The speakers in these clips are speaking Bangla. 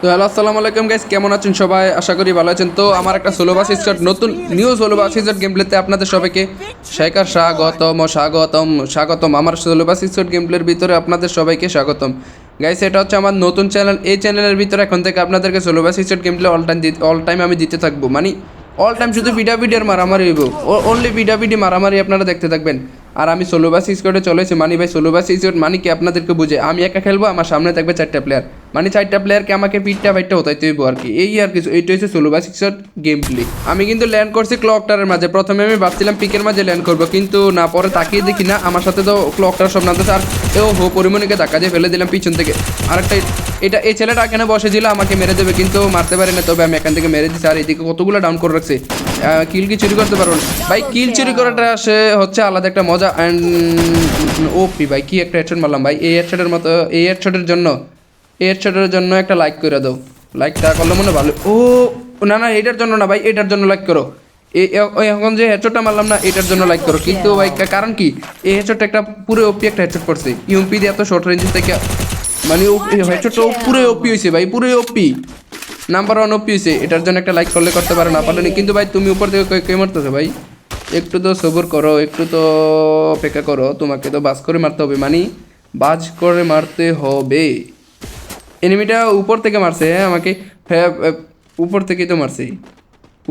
তো হ্যালো, আসসালামু আলাইকুম গাইস কেমন আছেন সবাই? আশা করি ভালো আছেন। তো আমার একটা সোলোবাস স্টার্ট নতুন new solo vs start game প্লেতে আপনাদের সবাইকে শেখার স্বাগতম স্বাগতম স্বাগতম। আমার সোলোবাস স্টার্ট গেম প্লের ভিতরে আপনাদের সবাইকে স্বাগতম। গাইস এটা হচ্ছে আমার নতুন চ্যানেল এই চ্যানেলের ভিতরে এখন থেকে আপনাদেরকে solo vs start game play all time all time আমি দিতে থাকব। মানে অল টাইম শুধু ভিডিও মারামারি হইব। অনলি ভিডিও মারামারি আপনারা দেখতে থাকবেন। আর আমি সোলো বাস স্কোয়াডে চলেছি মানি ভাই সোলো বাস স্কোয়াড মানে কি আপনাদেরকে বুঝে আমি একা খেলব, আমার সামনে থাকবে চারটা প্লেয়ার মানে চারটা প্লেয়ারকে আমাকে পিঠটা ফাইটটা হতাইতে হইব আর কি এই আর কিছু, এইটা হচ্ছে solo vs squad game play আমি কিন্তু ল্যান্ড করছি ক্লকটারের মাঝে। প্রথমে আমি ভাবছিলাম পিকের মাঝে ল্যান্ড করব, কিন্তু না, পরে তাকিয়ে দেখি না, আমার সাথে তো ক্লকটার সব নামতেছে। আর ও হো পরিমণিকে ধাক্কা দিয়ে ফেলে দিলাম পিছন থেকে। আরেকটা, এটা, এই ছেলেটা এখানে বসেছিল আমাকে মেরে দেবে, কিন্তু মারতে পারে না। তবে আমি এখান থেকে মেরে দিচ্ছি আর এদিকে কতগুলো ডাউন করে রাখছে। কিল কি চুরি করতে পারব না। ভাই কিল চুরি করাটা সে হচ্ছে আলাদা একটা মজা। অ্যান্ড ওপি ভাই, কি একটা হেডশট মারলাম, ভাই। এই হেডশটের মতো, এই হেডশটের জন্য এই হেডশটের জন্য একটা লাইক করে দাও। লাইকটা করলে মনে ভালো। ও না না এটার জন্য না ভাই এটার জন্য লাইক করো। এখন যে হেডশটটা মারলাম না এটার জন্য লাইক করো। কিন্তু ভাই কারণ কি? এই হেডশটটা একটা পুরো ওপি একটা হেডশট পড়ছে ইউপি দিয়ে এত শর্ট রেঞ্জ থেকে মানে হেডশটটা পুরো ওপি হয়েছে ভাই পুরো ওপি নাম্বার ওয়ান ওপি হয়েছে এটার জন্য একটা লাইক করলে করতে পারো না পারলে কিন্তু ভাই তুমি উপর থেকে কে- কে মারতেছো ভাই? একটু তো সবর করো একটু তো অপেক্ষা করো। তোমাকে তো বাস করে মারতে হবে মানে। বাজ করে মারতে হবে। এনিমিটা উপর থেকে মারছে হ্যাঁ? আমাকে উপর থেকেই তো মারছে।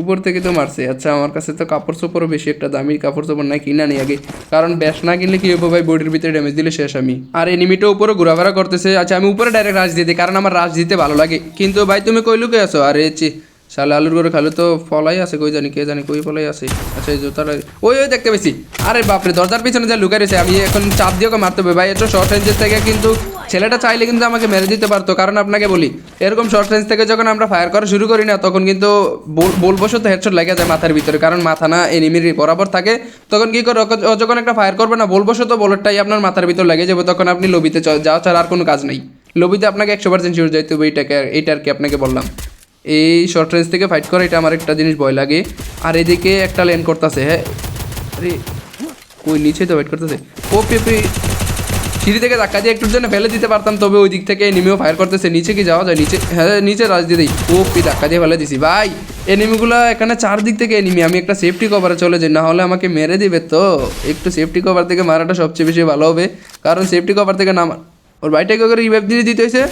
উপর থেকে তো মারছে। আচ্ছা আমার কাছে তো কাপড় চোপড়ও বেশি, একটা দামি কাপড় চোপড় নাই কিনা নেই আগে। কারণ ব্যাস না কিনলে কি হবে ভাই? বডির ভিতরে ড্যামেজ দিলে শেষ আমি। আর এনিমিটা উপরে ঘোরাফেরা করতেছে। আচ্ছা আমি উপরে ডাইরেক্ট দিয়ে দিই, কারণ আমার রাজ দিতে ভালো লাগে। কিন্তু ভাই, তুমি কই লুকে আছো? আরে চি শালে আলুর করে খালু তো ফলাই আছে, কই জানি, কে জানি কই ফলাই আছে। আচ্ছা এই জুতাটা ওই ওই দেখতে পেয়েছি আরে বাপরে, দরজার পিছনে যা লুকাই রয়েছে, আমি এখন চাপ দিয়ে ওকে মারতে হবে। ভাই এটা শর্ট রেঞ্জের থেকে কিন্তু ছেলেটা চাইলে কিন্তু আমাকে মেরে দিতে পারতো, কারণ আপনাকে বলি, এরকম শর্ট রেঞ্জ থেকে যখন আমরা ফায়ার করা শুরু করি না, তখন কিন্তু বল- বলবশত হেডশট লেগে যায় মাথার ভিতরে, কারণ মাথা না এনিমির বরাবর থাকে। তখন কি করে যখন একটা ফায়ার করবে না, বলবশত বলটাই আপনার মাথার ভিতর লেগে যাবে, তখন আপনি লবিতে যাওয়া ছাড়া আর কোনো কাজ নেই। লবিতে আপনাকে একশো পার্সেন্ট শিওর যাইতে হবে, এইটাকে এইটা আর কি আপনাকে বললাম। এই শর্ট রেঞ্জ থেকে ফাইট করা, এটা আমার একটা জিনিস ভয় লাগে। আর এদিকে একটা লেন করতেছে হ্যাঁ? আরে ওই নিচে তো ফাইট করতেছে। ও পেপে সিঁড়ি থেকে ধাক্কা দিয়ে একটুর জন্য ফেলে দিতে পারতাম, তবে ওই দিক থেকে এনিমিও ফায়ার করতেছে। নিচে কি যাওয়া যায়? নিচে হ্যাঁ নিচে রাজ দিয়ে দিই। ও কি ধাক্কা দিয়ে ফেলে দিছি। ভাই, এনিমিগুলো এখানে চারদিক থেকে এনিমি। আমি একটা সেফটি কভারে চলে যাই, না হলে আমাকে মেরে দিবে তো। একটু সেফটি কভার থেকে মারাটা সবচেয়ে বেশি ভালো হবে। কারণ সেফটি কভার থেকে নামা ওর বাইটাকে করে রিভাইভ দিয়ে দিতে হয়েছে?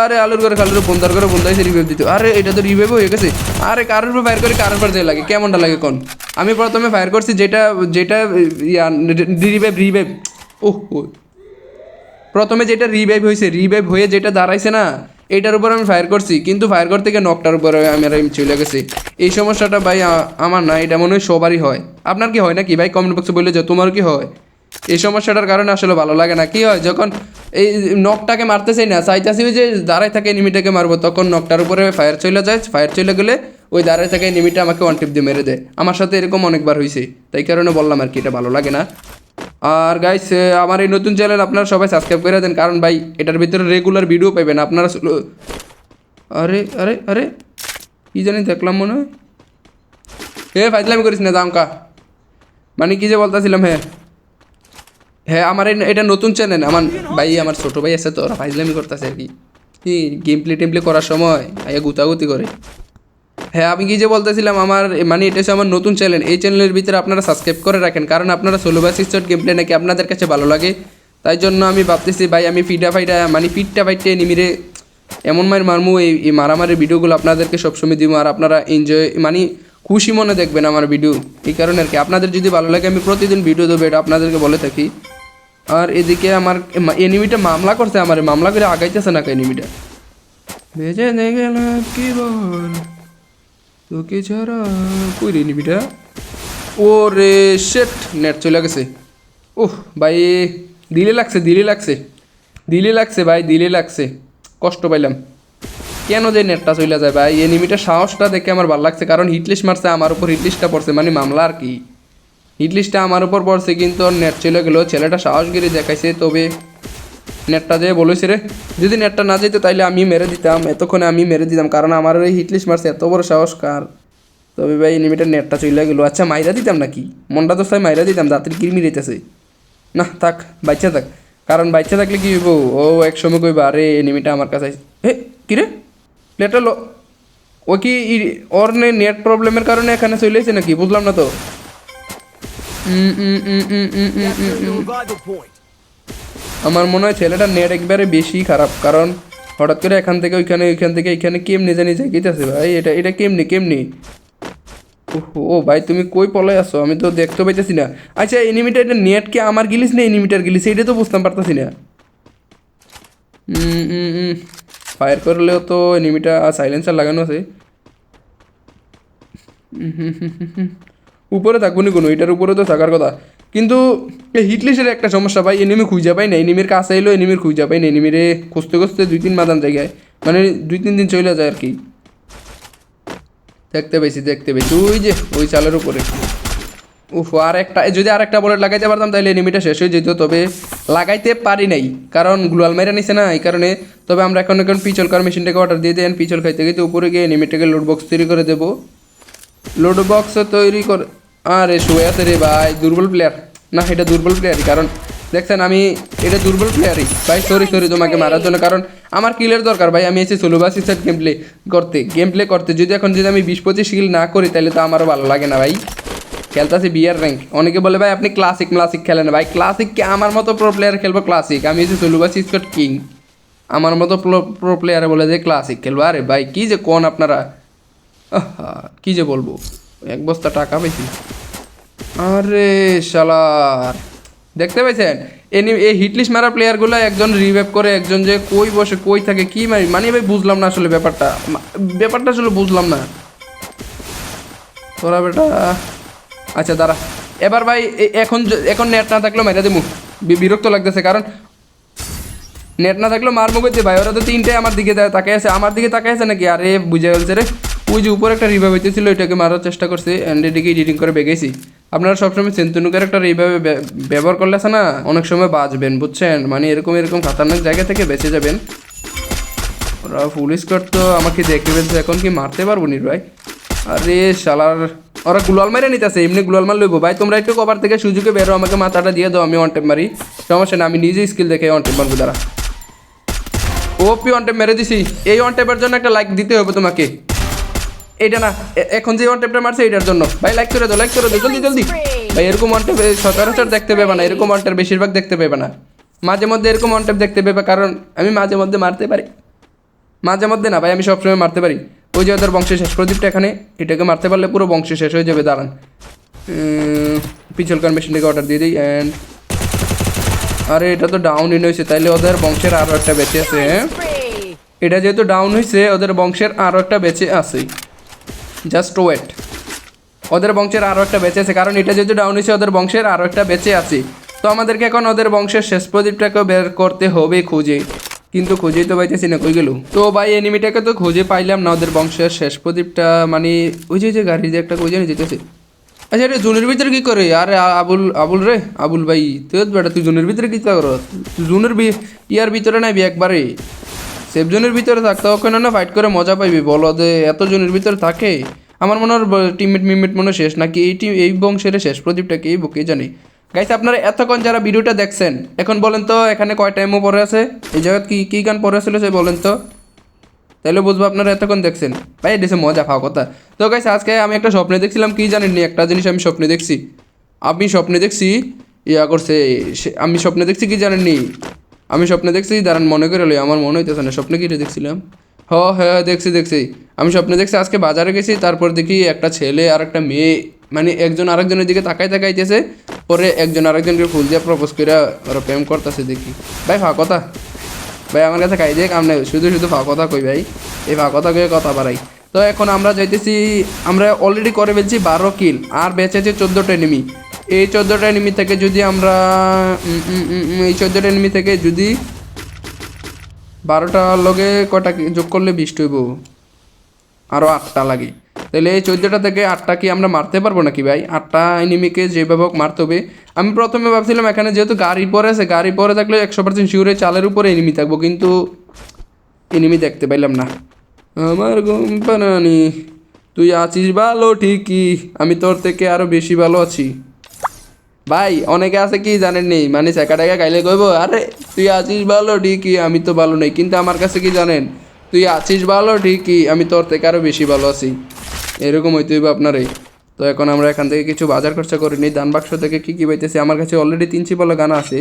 আরে, আলুর করে খালুর বন্দার করে বন্দাইছে রিভাইভ দিতে। আরে, এটা তো রিভাইভ হয়ে গেছে। আরে, কারোর উপর ফায়ার করে, কারোর উপর লাগে। কেমনটা লাগে কোন? আমি প্রথমে ফায়ার করছি, যেটা যেটা রিভাইভ রিভাইভ ওহ। প্রথমে যেটা রিভাইভ হয়েছে রিভাইভ হয়ে যেটা দাঁড়াইছে না, এটার উপর আমি ফায়ার করছি। কিন্তু ফায়ার করতে গিয়ে নকটার উপরে আমার আমি চলে গেছি। এই সমস্যাটা ভাই আমার না, এটা মনে হয় সবারই হয়। আপনার কি হয় না কি ভাই কমেন্ট বক্সে বললে যে তোমার কি হয়? এই সমস্যাটার কারণে আসলে ভালো লাগে না। কি হয়? যখন এই নকটাকে মারতেছি না, চাইতেছি ওই যে দাঁড়ায় থাকে এনিমিটাকে মারবো, তখন নকটার উপরে ফায়ার চলে যায়। ফায়ার চলে গেলে ওই দাঁড়ায় থাকে এনিমিটা আমাকে ওয়ান টিপ দিয়ে মেরে দেয়। আমার সাথে এরকম অনেকবার হয়েছে তাই কারণে বললাম আর কি, এটা ভালো লাগে না। আর গাইস আমার এই নতুন চ্যানেল আপনারা সবাই সাবস্ক্রাইব করে দেন, কারণ ভাই, এটার ভিতরে রেগুলার ভিডিও পাবেন আপনারা আরে আরে আরে, কি জানি দেখলাম মনে হয়। হে ফাইজলামি করিস না, দামকা। মানে কি যে বলতেছিলাম হ্যাঁ হ্যাঁ আমার এটা নতুন চ্যানেল আমার ভাই, আমার ছোটো ভাই আছে তো, ওরা ফাইজলামি করতেছে আর কি। গেম প্লে টেমপ্লে করার সময় আয়া গুতাগুতি করে। হ্যাঁ আমি কি যে বলতেছিলাম, আমার মানে এটা হচ্ছে আমার নতুন চ্যানেল এই চ্যানেলের ভিতরে আপনারা সাবস্ক্রাইব করে রাখেন, কারণ আপনারা ষোলো বা সিক্স গেম প্লে নাকি আপনাদের কাছে ভালো লাগে। তাই জন্য আমি ভাবতেছি, ভাই, আমি ফিডা ফাইডা মানে পিটটা ফাইটে নিমিরে এমন মায়ের মারমু, এই মারামারির ভিডিওগুলো আপনাদেরকে সবসময় দিব, আর আপনারা এনজয় মানে খুশি মনে দেখবেন আমার ভিডিও এই কারণে আর কি, আপনাদের যদি ভালো লাগে, আমি প্রতিদিন ভিডিও দেবো, এটা আপনাদেরকে বলে থাকি। আর এদিকে আমার এনিমিটা মামলা করছে আমার, মামলা করে আগাইতেছে না এনিমিটা ভেজে গেল কি বল? তোকে ছাড়া কই রে নিবিটা? ও রে শেট নেট চলে গেছে। ওহ ভাই, দিলে লাগছে দিলে লাগছে। দিলে লাগছে, ভাই, দিলে লাগছে। কষ্ট পাইলাম। কেন যে নেটটা চলে যায়, ভাই? এনিমিটার সাহসটা দেখে আমার ভালো লাগছে, কারণ হিটলিস্ট মারছে, আমার উপর হিটলিস্টটা পড়ছে মানে মামলা আর কি। হিটলিস্টটা আমার উপর পড়ছে, কিন্তু নেট চলে গেলো। ছেলেটা সাহস সাহসগিরি দেখাইছে, তবে নেটটা যে বলেছে রে। যদি নেটটা না যেত তাইলে আমি মেরে দিতাম, এতক্ষণে আমি মেরে দিতাম, কারণ আমার ওই হিটলিস্ট মারছে এত বড় সাহস কার? তবে ভাই এনিমিটার নেটটা চলে গেলো। আচ্ছা মাইরা দিতাম নাকি? মনটা তো সাই মাইরা দিতাম, দাঁতের কিরমি রেতেছে না, থাক বাচ্চা থাক। কারণ বাচ্চা থাকলে কি হইব? ও এক সময় কইবা, আরে এনিমিটা আমার কাছে। হে কি রে? প্লেয়ারটা লো ও কি ওর নেট প্রবলেমের কারণে এখানে চলে এসেছে নাকি? বুঝলাম না তো. আমার মনে হয় ছেলেটার নেট একবারে বেশি খারাপ, কারণ হঠাৎ করে এখান থেকে ওইখানে, ওইখান থেকে, এখানে কেমনি জানি যাইতেছে ভাই, এটা এটা কেমনি কেমনি? ও ভাই, তুমি কই পলাই আসো আমি তো দেখতে পাইতেছি না। আচ্ছা এনিমিটার এটা নেট কি আমার গিলিস না এনিমিটার গিলিস? এটা তো বুঝতাম পারতেছি না। ফায়ার করলেও তো এনিমিটা সাইলেন্সার লাগানো আছে। উপরে থাকব নি কোনো? এটার উপরে তো থাকার কথা। কিন্তু হিটলিস্টের একটা সমস্যা, ভাই, এনিমি খুঁজে পাই না এনিমির কাছে এলো, এনিমির খুঁজে পাই না এনিমিরে খুঁজতে খুঁজতে দুই তিন মাদান জায়গায় মানে দুই তিন দিন চলে যায় আর কি। দেখতে পেয়েছি দেখতে পেয়েছি ওই যে, ওই চালের উপরে। উফ, আর একটা যদি আর একটা বলে লাগাইতে পারতাম তাহলে এনিমিটা শেষ হয়ে যেত। তবে লাগাইতে পারি নাই, কারণ গ্লোয়াল মেরে নিছে না, এই কারণে। তবে আমরা এখন এখন পিচল কার মেশিনটাকে অর্ডার দিয়ে দেন, পিচল খাইতে খাইতে উপরে গিয়ে এনিমিটাকে লোড বক্স তৈরি করে দেবো। লোড বক্স তৈরি করে আরে, শুয়ে আছে রে ভাই, দুর্বল প্লেয়ার না, এটা দুর্বল প্লেয়ারই কারণ, দেখছেন, আমি এটা দুর্বল প্লেয়ারই ভাই সরি সরি তোমাকে মারার জন্য। কারণ, আমার কিলের দরকার, ভাই। আমি এসে সোলোবাসি সেট গেম প্লে করতে। গেম প্লে করতে। যদি এখন, যদি আমি বিশ পঁচিশ কিল না করি, তাহলে তো আমারও ভালো লাগে না, ভাই। খেলতেছি বিয়ার র্যাঙ্ক অনেকে বলে, ভাই, আপনি ক্লাসিক ক্লাসিক খেলেন। ভাই ক্লাসিককে আমার মতো প্রো প্লেয়ার খেলব? ক্লাসিক আমি এসে সোলোবাসি স্কট কিং আমার মতো প্রো প্লেয়ার বলে যে ক্লাসিক খেলব। আরে, ভাই, কী যে কোন আপনারা? কি যে বলব? এক বস্তা টাকা পেয়েছি আরে শালার দেখতে পাইছেন? এনি এই হিটলিস্ট মারা প্লেয়ারগুলো একজন রিভাইভ করে, একজন যে কই বসে, কই থাকে, কি মারি? মানে ভাই বুঝলাম না আসলে ব্যাপারটা। ব্যাপারটা আসলে বুঝলাম না। তোরা বেটা। আচ্ছা দাঁড়া। এবার ভাই এখন এখন নেট না থাকলেও মেরে দেবো বিরক্ত লাগতেছে, কারণ নেট না থাকলেও মার মুখে ভাই। ওরা তো তিনটে আমার দিকে তাকাই আছে। আমার দিকে তাকাই আছে নাকি? আরে, বুঝে গেছে রে। ওই যে উপরে একটা রিভাইভ হইতেছিল, ওইটাকে মারার চেষ্টা করছে অ্যান্ড এদিকে এডিটিং করে বেগেছি। আপনারা সবসময় সেন্তুনুকের একটা এইভাবে ব্যবহার করলে আছে না, অনেক সময় বাঁচবেন, বুঝছেন? মানে এরকম এরকম খাতারনাক জায়গা থেকে বেঁচে যাবেন। ওরা ফুল স্কট তো আমাকে দেখে ফেলছে এখন কি মারতে পারব নি ভাই? আরে শালার, ওরা গুলাল মেরে নিতেছে, এমনি গুলাল মার লইবো। ভাই, তোমরা একটু কভার থেকে সুযোগে বেরো, আমাকে মাথাটা দিয়ে দাও, আমি ওয়ান টেপ মারি। সমস্যা না, আমি নিজে স্কিল দেখে ওয়ান টেপ মারবো, দাঁড়া। ওপি ওয়ান টেপ মেরে দিছি। এই ওয়ান টেপের জন্য একটা লাইক দিতে হবে তোমাকে। এটা না এখন যে ওয়ান টেপটা মারছে এটার জন্য। ভাই লাইক করে দাও লাইক করে দাও জলদি জলদি। ভাই এরকম ওয়ান টেপ সচরাচর দেখতে পেবে না এরকম ওয়ান টেপ বেশিরভাগ দেখতে পেবে না। মাঝে মধ্যে এরকম ওয়ান টেপ দেখতে পেবে কারণ আমি মাঝে মধ্যে মারতে পারি। মাঝে মধ্যে না ভাই আমি সবসময় মারতে পারি। ওই যে ওদের বংশের শেষ প্রদীপটা এখানে এটাকে মারতে পারলে পুরো বংশ শেষ হয়ে যাবে দাঁড়ান। পিছলকার মেশিনটাকে অর্ডার দিয়ে দিই অ্যান্ড আরে এটা তো ডাউন ইন হয়েছে তাইলে ওদের বংশের আরও একটা বেঁচে আছে হ্যাঁ? এটা যেহেতু ডাউন হয়েছে ওদের বংশের আরও একটা বেঁচে আছে। জাস্ট ওয়েট ওদের বংশের আরও একটা বেঁচে আছে, কারণ এটা যেহেতু ডাউন হয়েছে, ওদের বংশের আরও একটা বেঁচে আছে। তো আমাদেরকে এখন ওদের বংশের শেষ প্রদীপটাকেও বের করতে হবে খুঁজে। কিন্তু খুঁজেই তো পাইতেছি না, কই গেল? তো ভাই এনিমিটাকে তো খুঁজে পাইলাম না ওদের বংশের শেষ প্রদীপটা। মানে ওই যে যে গাড়ি যে একটা নিয়ে যেতেছে। আচ্ছা এটা জুনের ভিতরে কী করে? আরে আবুল আবুল রে, আবুল ভাই, তুই বেটা, তুই জুনের ভিতরে কী করো? জুনের ইয়ার ভিতরে নাই একবারে। সেফ জোনের ভিতরে থাকতে ওখানে না ফাইট করে মজা পাইবি, বলো যে এত জনের ভিতরে থাকে। আমার মনে হয় টিমমেট মিমেট মনে শেষ, নাকি এই টিম এই বংশের শেষ, প্রদীপটা কি বুকে জানি। গাইস আপনারা এতক্ষণ যারা ভিডিওটা দেখছেন, এখন বলেন তো, এখানে কয় টাইমও পরে আছে? এই জায়গায় কি, কী গান পরে ছিল সে বলেন তো? তাহলে বুঝব আপনারা এতক্ষণ দেখছেন। ভাই এটা মজা খাওয়া কথা। তো গাইস আজকে আমি একটা স্বপ্নে দেখছিলাম, কি জানেননি একটা জিনিস আমি স্বপ্নে দেখছি। আমি স্বপ্নে দেখছি, ইয়া করছে আমি স্বপ্নে দেখছি কি জানেননি আমি স্বপ্নে দেখছি, দাঁড়ান, মনে করে আমার মনে হইতেছে না, স্বপ্নে কি দেখছিলাম? হ হ্যাঁ দেখছি দেখছি। আমি স্বপ্নে দেখছি আজকে বাজারে গেছি, তারপর দেখি একটা ছেলে আর একটা মেয়ে মানে একজন আরেকজনের দিকে তাকাই তাকাইতেছে পরে একজন আরেকজনকে ফুল দিয়ে প্রপোজ করে ওরা প্রেম করতেছে দেখি। ভাই হা কথা। ভাই, আমার কাছে খাই দিয়ে কাম নেই, শুধু শুধু ফা কথা কই ভাই? এই ফা কথা কয়ে কথা বাড়াই। তো এখন আমরা যাইতেছি, আমরা অলরেডি করে ফেলছি বারো কিল আর বেঁচেছে চোদ্দোটা এনিমি এই চোদ্দোটা এনিমি থেকে যদি আমরা এই চোদ্দোটা এনিমি থেকে যদি বারোটা লগে কটা যোগ করলে বিষ্ট হইব। আরও আটটা লাগে। তাহলে এই চোদ্দোটা থেকে আটটা কি আমরা মারতে পারব নাকি ভাই? আটটা এনিমিকে যেভাবে হোক মারতে হবে। আমি প্রথমে ভাবছিলাম এখানে যেহেতু গাড়ি পরে আছে, গাড়ি পরে থাকলে একশো পার্সেন্ট শিউরে চালের উপরে এনিমি থাকব, কিন্তু এনিমি দেখতে পাইলাম না। আমার ঘুম পানানি। তুই আছিস ভালো ঠিকই। আমি তোর থেকে আরও বেশি ভালো আছি। ভাই, অনেকে আছে কি জানেন নেই? মানে সেকা টাকা গাইলে কইব, আরে, তুই আছিস ভালো, ঠিকই, আমি তো ভালো নেই। কিন্তু আমার কাছে কি জানেন? তুই আছিস ভালো, ঠিকই, আমি তোর থেকে আরও বেশি ভালো আছি। এরকম হইতে হইবে আপনারই তো এখন আমরা এখান থেকে কিছু বাজার খরচা করে নিই। দান বাক্স থেকে কী কী পাইতেছি? আমার কাছে অলরেডি তিন চিপালা গান আছে।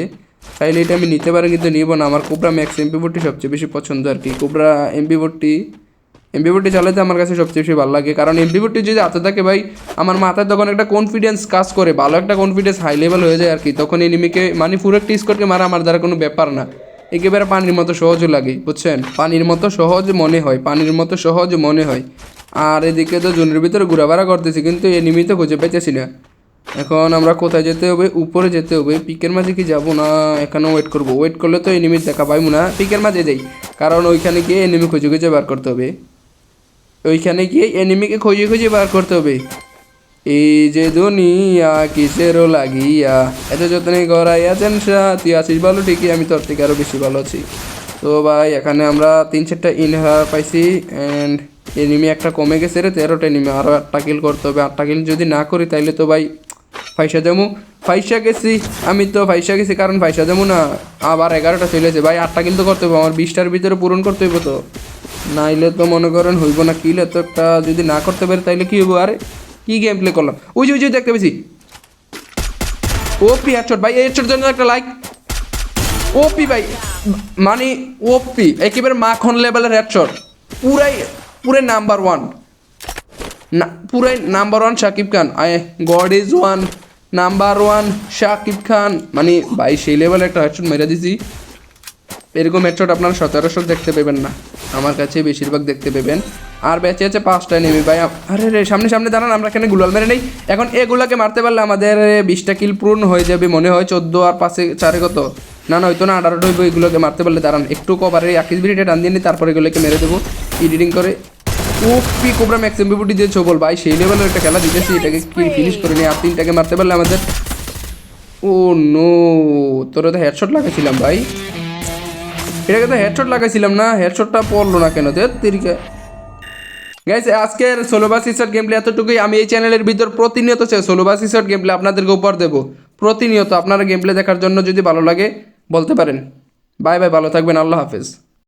চাইলে এটা আমি নিতে পারি কিন্তু নিব না। আমার কোবরা ম্যাক্স এমপি বোর্ডটি সবচেয়ে বেশি পছন্দ আর কি। কোবরা এমপি বোর্ডটি এমপি বোর্ডটি চালাতে আমার কাছে সবচেয়ে বেশি ভালো লাগে। কারণ এমপি বোর্ডটি যদি হাতে থাকে ভাই, আমার মাথায় তখন একটা কনফিডেন্স কাজ করে, ভালো একটা কনফিডেন্স হাই লেভেল হয়ে যায় আর কি তখন এনিমিকে মানে পুরো একটা স্কোরকে মারা আমার দ্বারা কোনো ব্যাপার না। একেবারে পানির মতো সহজও লাগে, বুঝছেন? পানির মতো সহজ মনে হয়, পানির মতো সহজ মনে হয়। আর এদিকে তো জুনের ভিতরে ঘোরাফেরা করতেছি, কিন্তু এনিমি তো খুঁজে পেতেছি না। এখন আমরা কোথায় যেতে হবে? উপরে যেতে হবে। পিকের মাঝে কি যাব? না এখানে ওয়েট করব। ওয়েট করলে তো এনিমি দেখা পাইবো না। পিকের মাঝে যাই। কারণ ওইখানে গিয়ে এনিমি খুঁজে খুঁজে বার করতে হবে। ওইখানে গিয়ে এনিমিকে খুঁজে খুঁজে বার করতে হবে। এই যে দুনিয়া কিসেরও লাগিয়া? এত যত্নে গড়াইয়াছেন শাহ তুই আছিস ভালো, ঠিকই, আমি তোর থেকে আরও বেশি ভালো আছি। তো ভাই, এখানে আমরা তিন চারটা ইনহার পাইছি অ্যান্ড এনিমি একটা কমে গেছে রে, তেরোটা এনিমি আরও আটটা কিল করতে হবে। আটটা কিল যদি না করি, তাইলে তো ভাই, ফাইসা যাব ফাইসা গেছি, আমি তো ফাইসা গেছি, কারণ ফাইসা যাব না। আবার এগারোটা চলেছে ভাই, আটটা কিন্তু করতে হবে, আমার বিশটার ভিতরে পূরণ করতে হবে তো। নাইলে তো মনে করেন হইব না, কিল এত একটা যদি না করতে পারি তাইলে কি হইব? আরে, কি গেম প্লে করলাম? ওই যে ওই যে, দেখতে পেয়েছি। ওপি হেডশট ভাই, এই হেডশট জন্য একটা লাইক ওপি ভাই মানে ওপি একেবারে মাখন লেভেলের হেডশট পুরাই পুরাই নাম্বার ওয়ান না, পুরাই number one Shakib Khan. I god is one number one Shakib Khan. মানে ভাই, সেই লেভেলের একটা হেডশট মেরে দিছি। এরকম হেডশট আপনারা সচরাচর দেখতে পাবেন না। আমার কাছে বেশিরভাগ দেখতে পেবেন। আর বেঁচে আছে পাঁচটা নেমে ভাই আরে রে সামনে সামনে দাঁড়ান আমরা এখানে গুলাল মেরে নেই। এখন এগুলাকে মারতে পারলে আমাদের বিশটা কিল পূর্ণ হয়ে যাবে মনে হয় চোদ্দ আর পাঁচে চারে কত? না না হয়তো না আঠারোটা হইব এগুলোকে মারতে পারলে দাঁড়ান একটু কভারে একিস মিনিটে টান দিয়ে নিই তারপরে এগুলোকে মেরে দেবো। এডিটিং করে। ওপি কোবরা ম্যাক্স এমবিবিটি দিয়ে বল ভাই সেই লেভেলের একটা খেলা দিতেছি এটাকে কি ফিনিশ করে নিই আর তিনটাকে মারতে পারলে আমাদের ও নো তোরা তো হেডশট লাগাইছিলাম ভাই। এটাকে তো হেডশট লাগাইছিলাম না হেডশটটা পড়ল না কেন তিরিকে গাইস আজকের সোলোবাস শট গেম প্লে এতটুকুই। আমি এই চ্যানেলের ভিতর প্রতিনিয়ত সোলোবাস শট গেম প্লে আপনাদেরকে উপহার দেবো। প্রতিনিয়ত আপনারা গেম প্লে দেখার জন্য যদি ভালো লাগে, বলতে পারেন। বাই বাই ভালো থাকবেন। আল্লাহ হাফেজ।